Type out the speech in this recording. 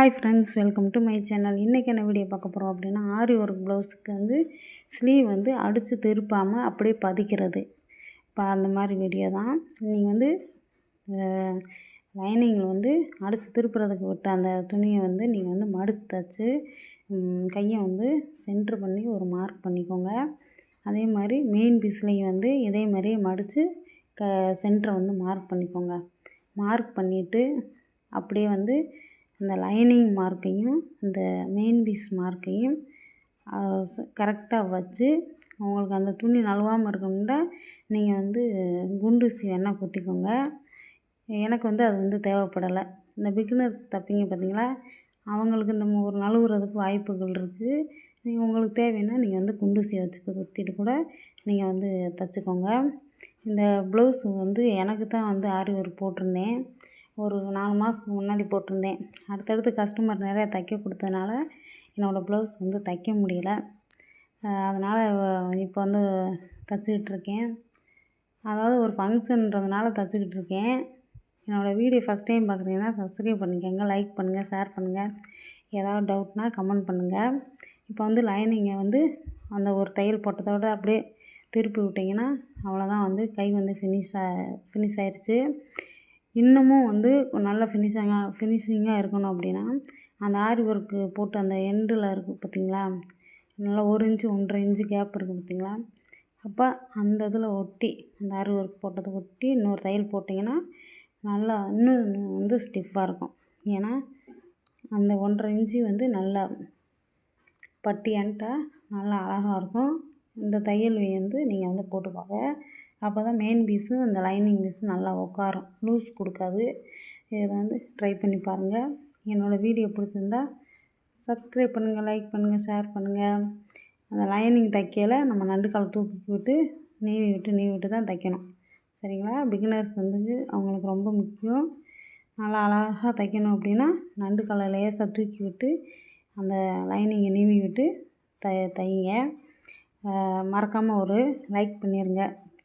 Hi friends welcome to my channel இன்றைக்கி என்ன video பார்க்க போகிறோம் அப்படின்னா ஆரி ஒர்க் ப்ளவுஸுக்கு வந்து ஸ்லீவ் வந்து அடித்து திருப்பாமல் அப்படியே பதிக்கிறது. இப்போ அந்த மாதிரி வீடியோ தான். நீங்கள் வந்து லைனிங்கில் வந்து அடித்து திருப்புறதுக்கு விட்ட அந்த துணியை வந்து நீங்கள் வந்து மடித்து தச்சு கையை வந்து சென்ட்ரு பண்ணி ஒரு மார்க் பண்ணிக்கோங்க. அதே மாதிரி மெயின் பீஸ்லேயும் வந்து இதே மாதிரியே மடித்து க சென்டரை வந்து மார்க் பண்ணிக்கோங்க. மார்க் பண்ணிவிட்டு அப்படியே வந்து இந்த லைனிங் மார்க்கையும் இந்த மெயின் பீஸ் மார்க்கையும் கரெக்டாக வச்சு உங்களுக்கு அந்த துணி நழுவாமல் இருக்கணும்னா நீங்கள் வந்து குண்டூசி வேணால் குத்திக்கோங்க. எனக்கு வந்து அது வந்து தேவைப்படலை. இந்த பிகினர்ஸ் தப்பிங்க பார்த்தீங்களா அவங்களுக்கு இந்த ஒரு நழுவுறதுக்கு வாய்ப்புகள் இருக்குது நீங்கள் உங்களுக்கு தேவைன்னா நீங்கள் வந்து குண்டூசியை வச்சு குத்திட்டு கூட நீங்கள் வந்து தைச்சிக்கோங்க. இந்த ப்ளவுஸ் வந்து எனக்கு தான் வந்து ஆரி ஒர்க் போட்டிருந்தேன். ஒரு நாலு மாதத்துக்கு முன்னாடி போட்டிருந்தேன். அடுத்தடுத்து கஸ்டமர் நிறையா தைக்க கொடுத்ததுனால என்னோடய ப்ளவுஸ் வந்து தைக்க முடியல. அதனால் இப்போ வந்து தைச்சிக்கிட்டு இருக்கேன். அதாவது ஒரு ஃபங்க்ஷன்றதுனால தைச்சிக்கிட்டு இருக்கேன். என்னோடய வீடியோ ஃபஸ்ட் டைம் பார்க்குறீங்கன்னா சப்ஸ்கிரைப் பண்ணிக்கோங்க லைக் பண்ணுங்கள் ஷேர் பண்ணுங்கள் ஏதாவது டவுட்னால் கமெண்ட் பண்ணுங்கள் இப்போ வந்து லைனிங்கை வந்து அந்த ஒரு தையல் போட்டதோடு அப்படியே திருப்பி விட்டிங்கன்னா அவ்வளோதான் வந்து கை வந்து ஃபினிஷ் ஃபினிஷ் ஆயிடுச்சு இன்னமும் வந்து நல்ல ஃபினிஷிங்காக ஃபினிஷிங்காக இருக்கணும் அப்படின்னா அந்த ஆரி ஒர்க்கு போட்டு அந்த எண்டில் இருக்குது பார்த்திங்களா நல்லா ஒரு இன்ச்சு ஒன்றரை இன்ச்சு கேப் இருக்குது பார்த்திங்களா அப்போ அந்த இதில் ஒட்டி அந்த ஆரி ஒர்க் போட்டதை ஒட்டி இன்னொரு தையல் போட்டிங்கன்னா நல்லா இன்னும் வந்து ஸ்டிஃபாக இருக்கும். ஏன்னா அந்த ஒன்றரை இன்ச்சு வந்து நல்லா பட்டியான்ட்டா நல்லா அழகாக இருக்கும். இந்த தையல் வந்து நீங்கள் வந்து போட்டுக்கோங்க. அப்போ தான் மெயின் பீஸும் இந்த லைனிங் பீஸும் நல்லா உட்காரும். லூஸ் கொடுக்காது. இதை வந்து ட்ரை பண்ணி பாருங்கள் என்னோடய வீடியோ பிடிச்சிருந்தா சப்ஸ்கிரைப் பண்ணுங்கள் லைக் பண்ணுங்கள் ஷேர் பண்ணுங்கள் அந்த லைனிங் தைக்கையில் நம்ம நண்டுக்கால் தூக்கி விட்டு நீவி விட்டு நீவி விட்டு தான் தைக்கணும். சரிங்களா? பிகினர்ஸ் வந்து அவங்களுக்கு ரொம்ப முக்கியம். நல்லா அழகாக தைக்கணும் அப்படின்னா நண்டுக்காலை லேசாக தூக்கி விட்டு அந்த லைனிங்கை நீவி விட்டு தை தைங்க. மறக்காமல் ஒரு லைக் பண்ணிடுங்க